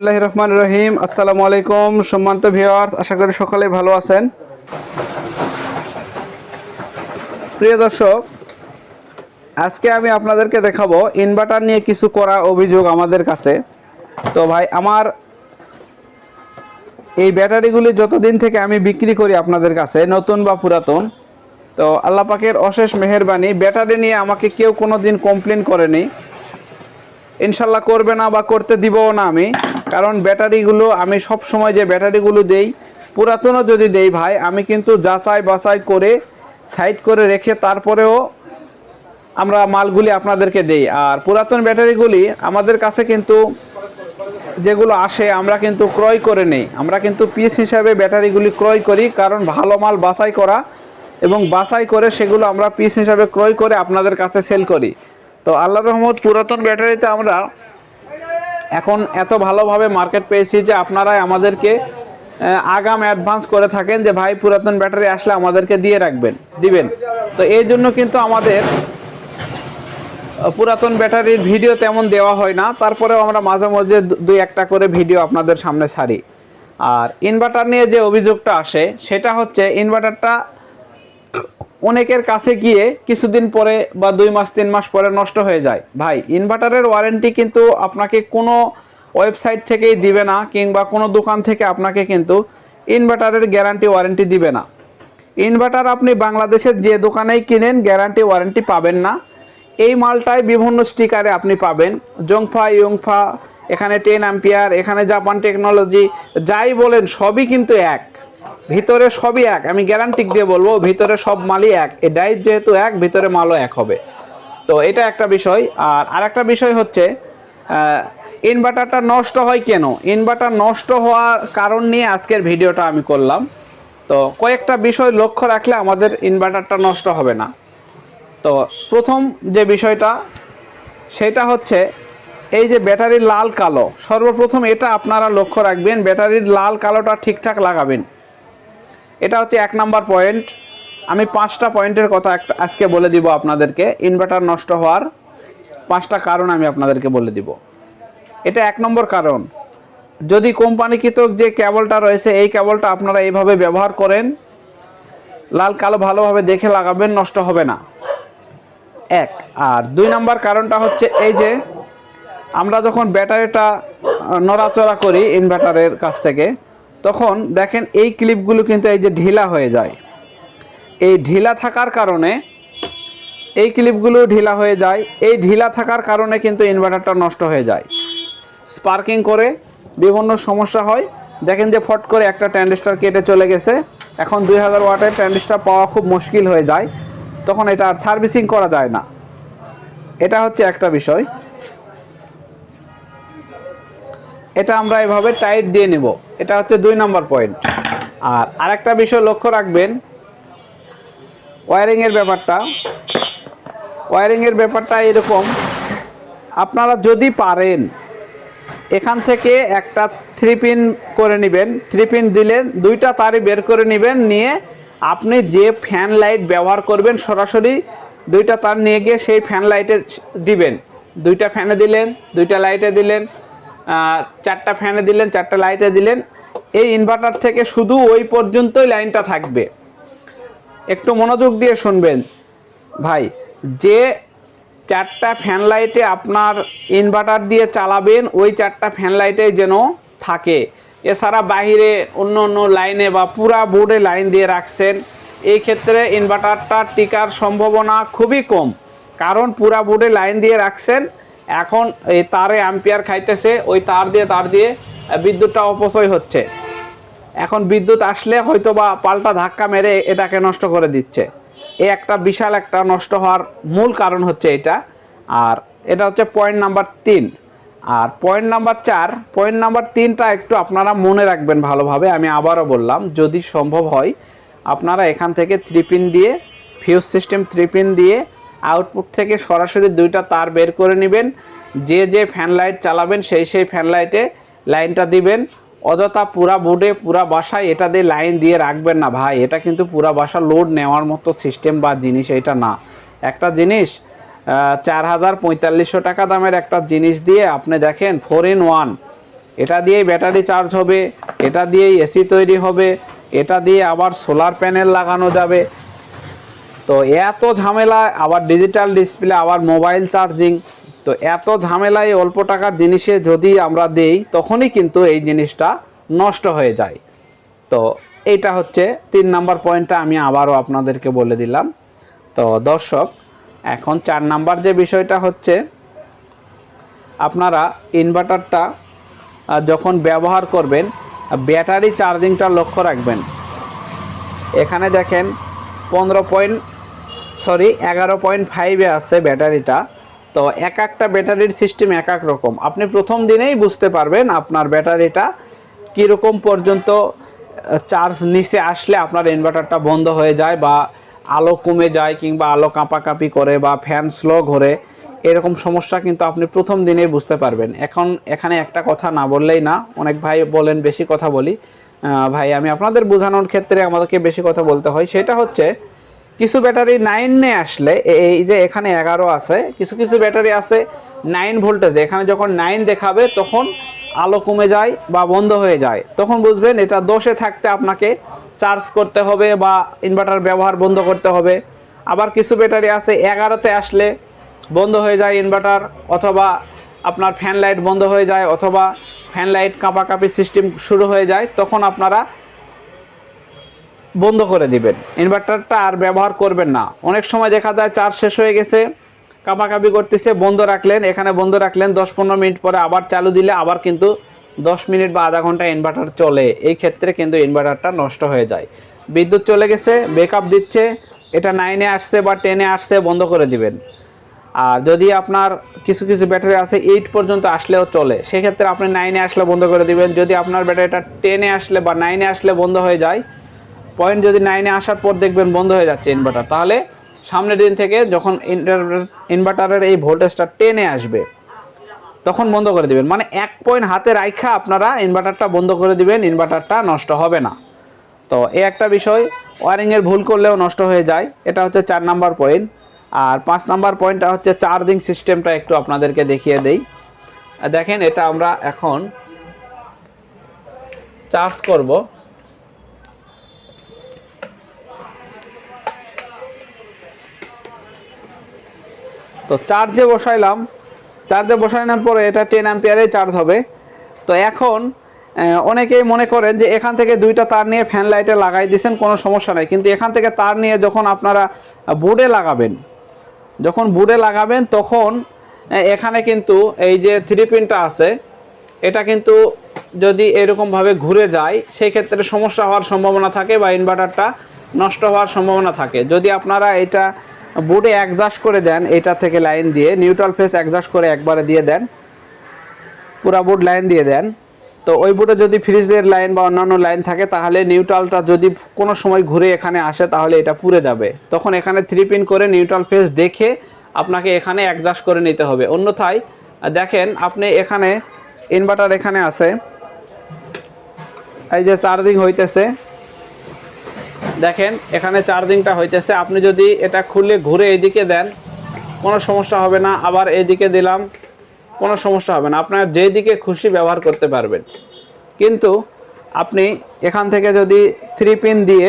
বিসমিল্লাহ রহমান রহিম। আসসালামু আলাইকুম, সম্মানিত ভিওয়ার্স আশা করি সকলে ভালো আছেন। প্রিয় দর্শক, আজকে আমি আপনাদেরকে দেখাবো ইনভার্টার নিয়ে কিছু করা অভিযোগ আমাদের কাছে। তো ভাই, আমার এই ব্যাটারিগুলি যতদিন থেকে আমি বিক্রি করি আপনাদের কাছে, নতুন বা পুরাতন, তো আল্লাহ পাকের অশেষ মেহেরবানি, ব্যাটারি নিয়ে আমাকে কেউ কোনো দিন কমপ্লেন করেনি। ইনশাল্লাহ করবে না বা করতে দিবও না আমি। কারণ ব্যাটারিগুলো আমি সব সময় যে ব্যাটারিগুলো দেই, পুরাতনও যদি দেই ভাই, আমি কিন্তু যাচাই বাছাই করে সাইড করে রেখে তারপরেও আমরা মালগুলি আপনাদেরকে দেই। আর পুরাতন ব্যাটারিগুলি আমাদের কাছে কিন্তু যেগুলো আসে, আমরা কিন্তু ক্রয় করে নেই। আমরা কিন্তু পিস হিসাবে ব্যাটারিগুলি ক্রয় করি, কারণ ভালো মাল বাছাই করা এবং বাছাই করে সেগুলো আমরা পিস হিসাবে ক্রয় করে আপনাদের কাছে সেল করি। তো আল্লাহ রহমত পুরাতন ব্যাটারিতে আমরা এখন এত ভালোভাবে মার্কেট পেয়েছি যে আপনারাই আমাদেরকে আগাম অ্যাডভান্স করে থাকেন যে ভাই পুরাতন ব্যাটারি আসলে আমাদেরকে দিয়ে রাখবেন, দিবেন। তো এই জন্য কিন্তু আমাদের পুরাতন ব্যাটারির ভিডিও তেমন দেওয়া হয় না। তারপরেও আমরা মাঝে মাঝে দুই একটা করে ভিডিও আপনাদের সামনে ছাড়ি। আর ইনভার্টার নিয়ে যে অভিযোগটা আসে, সেটা হচ্ছে ইনভার্টারটা অনেকের কাছে গিয়ে কিছুদিন পরে বা দুই মাস, তিন মাস পরে নষ্ট হয়ে যায়। ভাই ইনভার্টারের ওয়ারেন্টি কিন্তু আপনাকে কোনো ওয়েবসাইট থেকেই দিবে না, কিংবা কোনো দোকান থেকে আপনাকে কিন্তু ইনভার্টারের গ্যারান্টি ওয়ারেন্টি দিবে না। ইনভার্টার আপনি বাংলাদেশের যে দোকানেই কিনেন গ্যারান্টি ওয়ারেন্টি পাবেন না। এই মালটায় বিভিন্ন স্টিকারে আপনি পাবেন। জংফা, ইয়ংফা, এখানে টেন অ্যাম্পিয়ার এখানে জাপান টেকনোলজি যাই বলেন, সবই কিন্তু এক। ভিতরে সবই এক। আমি গ্যারান্টি দিয়ে বলব, ভিতরে সব মালই এক। এই ডাইস যেহেতু এক, ভিতরে মালও এক হবে। তো এটা একটা বিষয়। আর আরেকটা বিষয় হচ্ছে ইনভার্টারটা নষ্ট হয় কেন? ইনভার্টার নষ্ট হওয়ার কারণ নিয়ে আজকের ভিডিওটা আমি করলাম। তো কয়েকটা বিষয় লক্ষ্য রাখলে আমাদের ইনভার্টারটা নষ্ট হবে না। তো প্রথম যে বিষয়টা, সেটা হচ্ছে, এই যে ব্যাটারির লাল কালো, সর্বপ্রথম এটা আপনারা লক্ষ্য রাখবেন, ব্যাটারির লাল কালোটা ঠিকঠাক লাগাবেন। এটা হচ্ছে এক নাম্বার পয়েন্ট। আমি পাঁচটা পয়েন্টের কথা একটা আজকে বলে দিব আপনাদেরকে। ইনভার্টার নষ্ট হওয়ার পাঁচটা কারণ আমি আপনাদেরকে বলে দিব। এটা এক নম্বর কারণ। যদি কোম্পানিকৃত যে কেবলটা রয়েছে, এই কেবলটা আপনারা এইভাবে ব্যবহার করেন, লাল কালো ভালোভাবে দেখে লাগাবেন, নষ্ট হবে না। এক। আর দুই নাম্বার কারণটা হচ্ছে এই যে, আমরা যখন ব্যাটারিটা নড়াচড়া করি ইনভার্টারের কাছ থেকে তখন দেখেন এই ক্লিপগুলো কিন্তু এই যে ঢিলা হয়ে যায়। এই ঢিলা থাকার কারণে এই ক্লিপগুলো ঢিলা হয়ে যায়। এই ঢিলা থাকার কারণে কিন্তু ইনভার্টারটা নষ্ট হয়ে যায়। স্পার্কিং করে বিভিন্ন সমস্যা হয়। দেখেন যে ফট করে একটা ট্যান্ডিস্টার কেটে চলে গেছে। এখন দুই হাজার ওয়াটের ট্যান্ডিস্টার পাওয়া খুব মুশকিল হয়ে যায়। তখন এটা আর সার্ভিসিং করা যায় না। এটা হচ্ছে একটা বিষয়। এটা আমরা এভাবে টাইট দিয়ে নেব। এটা হচ্ছে দুই নম্বর পয়েন্ট আর আরেকটা বিষয় লক্ষ্য রাখবেন ওয়ারিংয়ের ব্যাপারটা। ওয়ারিংয়ের ব্যাপারটা এরকম, আপনারা যদি পারেন, এখান থেকে একটা থ্রি পিন করে নেবেন। থ্রি পিন দিলেন দুইটা তারই বের করে নেবেন, নিয়ে আপনি যে ফ্যান লাইট ব্যবহার করবেন, সরাসরি দুইটা তার নিয়ে গিয়ে সেই ফ্যান লাইটে দিবেন। দুইটা ফ্যানে দিলেন, দুইটা লাইটে দিলেন চারটা ফ্যানে দিলেন, চারটা লাইটে দিলেন। এই ইনভার্টার থেকে শুধু ওই পর্যন্তই লাইনটা থাকবে। একটু মনোযোগ দিয়ে শুনবেন। ভাই, যে চারটা ফ্যান লাইটে আপনার ইনভার্টার দিয়ে চালাবেন, ওই চারটা ফ্যান লাইটে যেন থাকে। এছাড়া বাইরে অন্য অন্য লাইনে বা পুরা বোর্ডে লাইন দিয়ে রাখছেন। এই ক্ষেত্রে ইনভার্টারটা টিকার সম্ভাবনা খুবই কম। কারণ পুরা বোর্ডে লাইন দিয়ে রাখছেন। এখন এই তারে অ্যাম্পিয়ার খাইতেছে, ওই তার দিয়ে তার দিয়ে বিদ্যুৎটা অপচয় হচ্ছে। এখন বিদ্যুৎ আসলে হয়তো বা পাল্টা ধাক্কা মেরে এটাকে নষ্ট করে দিচ্ছে। এ একটা বিশাল একটা নষ্ট হওয়ার মূল কারণ হচ্ছে এটা। আর এটা হচ্ছে পয়েন্ট নাম্বার তিন। আর পয়েন্ট নাম্বার চার পয়েন্ট নাম্বার তিনটা একটু আপনারা মনে রাখবেন ভালোভাবে, আমি আবারও বললাম, যদি সম্ভব হয়, আপনারা এখান থেকে থ্রি পিন দিয়ে ফিউজ সিস্টেম থ্রি পিন দিয়ে আউটপুট থেকে সরাসরি দুইটা তার বের করে নেবেন। যে যে ফ্যান লাইট চালাবেন, সেই সেই ফ্যান লাইটে লাইনটা দিবেন। অযথা পুরা বোর্ডে পুরা বাসায় এটা দিয়ে লাইন দিয়ে রাখবেন না ভাই। এটা কিন্তু পুরা বাসা লোড নেওয়ার মতো সিস্টেম বা জিনিস এটা না। একটা জিনিস চার হাজার পঁয়তাল্লিশশো টাকা দামের একটা জিনিস দিয়ে আপনি দেখেন ফোর ইন ওয়ান এটা দিয়েই ব্যাটারি চার্জ হবে, এটা দিয়েই এসি তৈরি হবে, এটা দিয়ে আবার সোলার প্যানেল লাগানো যাবে। তো এত ঝামেলা আবার ডিজিটাল ডিসপ্লে আবার মোবাইল চার্জিং তো এত ঝামেলায় অল্প টাকার জিনিসে যদি আমরা দেই, তখনই কিন্তু এই জিনিসটা নষ্ট হয়ে যায়। তো এইটা হচ্ছে তিন নাম্বার পয়েন্টটা আমি আবারও আপনাদেরকে বলে দিলাম। তো দর্শক, এখন চার নাম্বার যে বিষয়টা হচ্ছে, আপনারা ইনভার্টারটা যখন ব্যবহার করবেন ব্যাটারি চার্জিংটা লক্ষ্য রাখবেন। এখানে দেখেন, পনেরো পয়েন্ট সরি, এগারো পয়েন্ট ফাইভে আছে ব্যাটারিটা। তো এক একটা ব্যাটারির সিস্টেম এক এক রকম। আপনি প্রথম দিনেই বুঝতে পারবেন আপনার ব্যাটারিটা কীরকম পর্যন্ত চার্জ নিচে আসলে আপনার ইনভার্টারটা বন্ধ হয়ে যায় বা আলো কমে যায় কিংবা আলো কাঁপাকাঁপি করে বা ফ্যান স্লো ঘোরে। এরকম সমস্যা কিন্তু আপনি প্রথম দিনেই বুঝতে পারবেন। এখন এখানে একটা কথা না বললেই না। অনেক ভাই বলেন, বেশি কথা বলি। ভাই, আমি আপনাদের বোঝানোর ক্ষেত্রে আমাদেরকে বেশি কথা বলতে হয়। সেটা হচ্ছে কিছু ব্যাটারি নাইনে আসলে এই যে এখানে এগারো আছে, কিছু কিছু ব্যাটারি আছে নাইন ভোল্টেজে এখানে যখন নাইন দেখাবে, তখন আলো কমে যায় বা বন্ধ হয়ে যায়। তখন বুঝবেন এটা দোষে থাকতে আপনাকে চার্জ করতে হবে বা ইনভার্টার ব্যবহার বন্ধ করতে হবে। আবার কিছু ব্যাটারি আছে এগারোতে আসলে বন্ধ হয়ে যায় ইনভার্টার অথবা আপনার ফ্যান লাইট বন্ধ হয়ে যায়, অথবা ফ্যান লাইট কাঁপাকাঁপি সিস্টেম শুরু হয়ে যায়, তখন আপনারা বন্ধ করে দিবেন। ইনভার্টারটা আর ব্যবহার করবেন না। অনেক সময় দেখা যায় চার্জ শেষ হয়ে গেছে কাঁপাকাঁপি করতেছে, বন্ধ রাখলেন, এখানে বন্ধ রাখলেন দশ পনেরো মিনিট পরে আবার চালু দিলে আবার কিন্তু দশ মিনিট বা আধা ঘণ্টা ইনভার্টার চলে। এই ক্ষেত্রে কিন্তু ইনভার্টারটা নষ্ট হয়ে যায়। বিদ্যুৎ চলে গেছে ব্যাকআপ দিচ্ছে, এটা নাইনে আসছে বা টেনে আসছে, বন্ধ করে দিবেন। আর যদি আপনার কিছু কিছু ব্যাটারি আছে এইট পর্যন্ত আসলেও চলে, সেক্ষেত্রে আপনি নাইনে আসলে বন্ধ করে দিবেন। যদি আপনার ব্যাটারিটা টেনে আসলে বা নাইনে আসলে বন্ধ হয়ে যায় পয়েন্ট যদি নাইনে আসার পর দেখবেন বন্ধ হয়ে যাচ্ছে ইনভার্টার তাহলে সামনের দিন থেকে যখন ইনভার্টারের এই ভোল্টেজটা টেনে আসবে, তখন বন্ধ করে দিবেন। মানে এক পয়েন্ট হাতে রাখা আপনারা ইনভার্টারটা বন্ধ করে দিবেন ইনভার্টারটা নষ্ট হবে না। তো এ একটা বিষয় ওয়ারিংয়ের ভুল করলেও নষ্ট হয়ে যায়, এটা হচ্ছে চার নাম্বার পয়েন্ট আর পাঁচ নাম্বার পয়েন্টটা হচ্ছে চার্জিং সিস্টেমটা একটু আপনাদেরকে দেখিয়ে দেই। দেখেন, এটা আমরা এখন চার্জ করব। তো চার্জে বসাইলাম। চার্জে বসানোর পরে এটা টেন অ্যাম্পিয়ারে চার্জ হবে। তো এখন অনেকেই মনে করেন যে এখান থেকে দুইটা তার নিয়ে ফ্যান লাইটে লাগাই দিয়েছেন, কোনো সমস্যা নাই। কিন্তু এখান থেকে তার নিয়ে যখন আপনারা বোর্ডে লাগাবেন, যখন বোর্ডে লাগাবেন, তখন এখানে কিন্তু এই যে থ্রি পিনটা আছে, এটা কিন্তু যদি এরকমভাবে ঘুরে যায়, সেই ক্ষেত্রে সমস্যা হওয়ার সম্ভাবনা থাকে বা ইনভার্টারটা নষ্ট হওয়ার সম্ভাবনা থাকে। যদি আপনারা এটা বোর্ডে অ্যাডজাস্ট করে দেন, এটা থেকে লাইন দিয়ে নিউট্রাল ফেস অ্যাডজাস্ট করে একবারে দিয়ে দেন। পুরা বোর্ড লাইন দিয়ে দেন। তো ওই বোর্ডে যদি ফ্রিজের লাইন বা অন্যান্য লাইন থাকে, তাহলে নিউট্রালটা যদি কোনো সময় ঘুরে এখানে আসে, তাহলে এটা পুড়ে যাবে। তখন এখানে থ্রি পিন করে নিউট্রাল ফেস দেখে আপনাকে এখানে অ্যাডজাস্ট করে নিতে হবে। অন্যথায়, দেখেন, আপনি এখানে ইনভার্টার এখানে আছে। এই যে চার্জিং হইতেছে। দেখেন, এখানে চার্জিংটা হইতেছে। আপনি যদি এটা খুলে ঘুরে এদিকে দেন, কোনো সমস্যা হবে না। আবার এদিকে দিলাম, কোনো সমস্যা হবে না। আপনার যেদিকে খুশি ব্যবহার করতে পারবেন। কিন্তু আপনি এখান থেকে যদি থ্রি পিন দিয়ে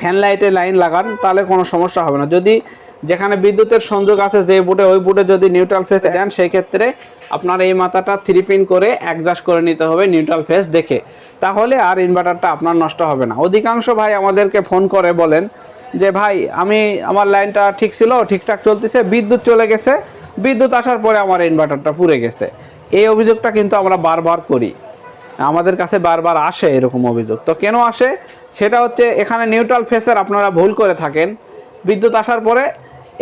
ফ্যান লাইটে লাইন লাগান, তাহলে কোনো সমস্যা হবে না। যদি যেখানে বিদ্যুতের সংযোগ আছে, যে বুটে, ওই বুটে যদি নিউট্রাল ফেস দেন সেই ক্ষেত্রে আপনার এই মাথাটা থ্রি পিন করে অ্যাডজাস্ট করে নিতে হবে নিউট্রাল ফেস দেখে। তাহলে আর ইনভার্টারটা আপনার নষ্ট হবে না। অধিকাংশ ভাই আমাদেরকে ফোন করে বলেন যে, ভাই, আমি, আমার লাইনটা ঠিক ছিল, ঠিকঠাক চলতেছে, বিদ্যুৎ চলে গেছে। বিদ্যুৎ আসার পরে আমার ইনভার্টারটা পুড়ে গেছে। এই অভিযোগটা কিন্তু আমরা বারবার করি। আমাদের কাছে বারবার আসে এরকম অভিযোগ। তো কেন আসে? সেটা হচ্ছে এখানে নিউট্রাল ফেসের আপনারা ভুল করে থাকেন। বিদ্যুৎ আসার পরে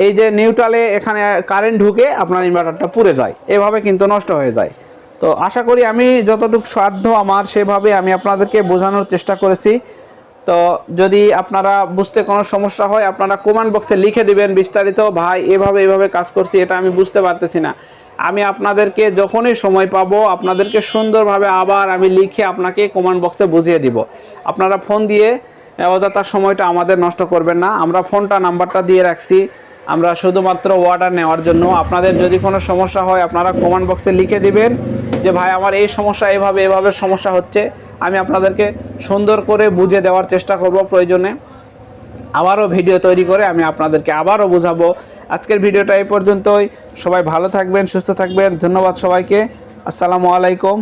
এই যে নিউট্রালে এখানে কারেন্ট ঢুকে আপনার ইনভার্টারটা পুড়ে যায়। এভাবে কিন্তু নষ্ট হয়ে যায়। তো আশা করি আমি যতটুকু সাধ্য আমার, সেভাবে আমি আপনাদেরকে বোঝানোর চেষ্টা করেছি। তো যদি আপনারা বুঝতে কোনো সমস্যা হয়, আপনারা কমেন্ট বক্সে লিখে দিবেন বিস্তারিত। ভাই, এভাবে এভাবে কাজ করছি, এটা আমি বুঝতে পারতেছি না। আমি আপনাদেরকে যখনই সময় পাবো, আপনাদেরকে সুন্দরভাবে আবার আমি লিখে আপনাকে কমেন্ট বক্সে বুঝিয়ে দিব। আপনারা ফোন দিয়ে অযথা সময়টা আমাদের নষ্ট করবেন না। আমরা ফোনটা নাম্বারটা দিয়ে রাখছি। আমরা শুধুমাত্র অর্ডার নেওয়ার জন্য। আপনাদের যদি কোনো সমস্যা হয়, আপনারা কমেন্ট বক্সে লিখে দিবেন যে, ভাই, আমার এই সমস্যা এভাবে এভাবে সমস্যা হচ্ছে। আমি আপনাদেরকে সুন্দর করে বুঝে দেওয়ার চেষ্টা করব প্রয়োজনে। আবারও ভিডিও তৈরি করে আমি আপনাদেরকে আবারও বোঝাবো। আজকের ভিডিওটা এই পর্যন্তই। সবাই ভালো থাকবেন, সুস্থ থাকবেন। ধন্যবাদ সবাইকে। আসসালামু আলাইকুম।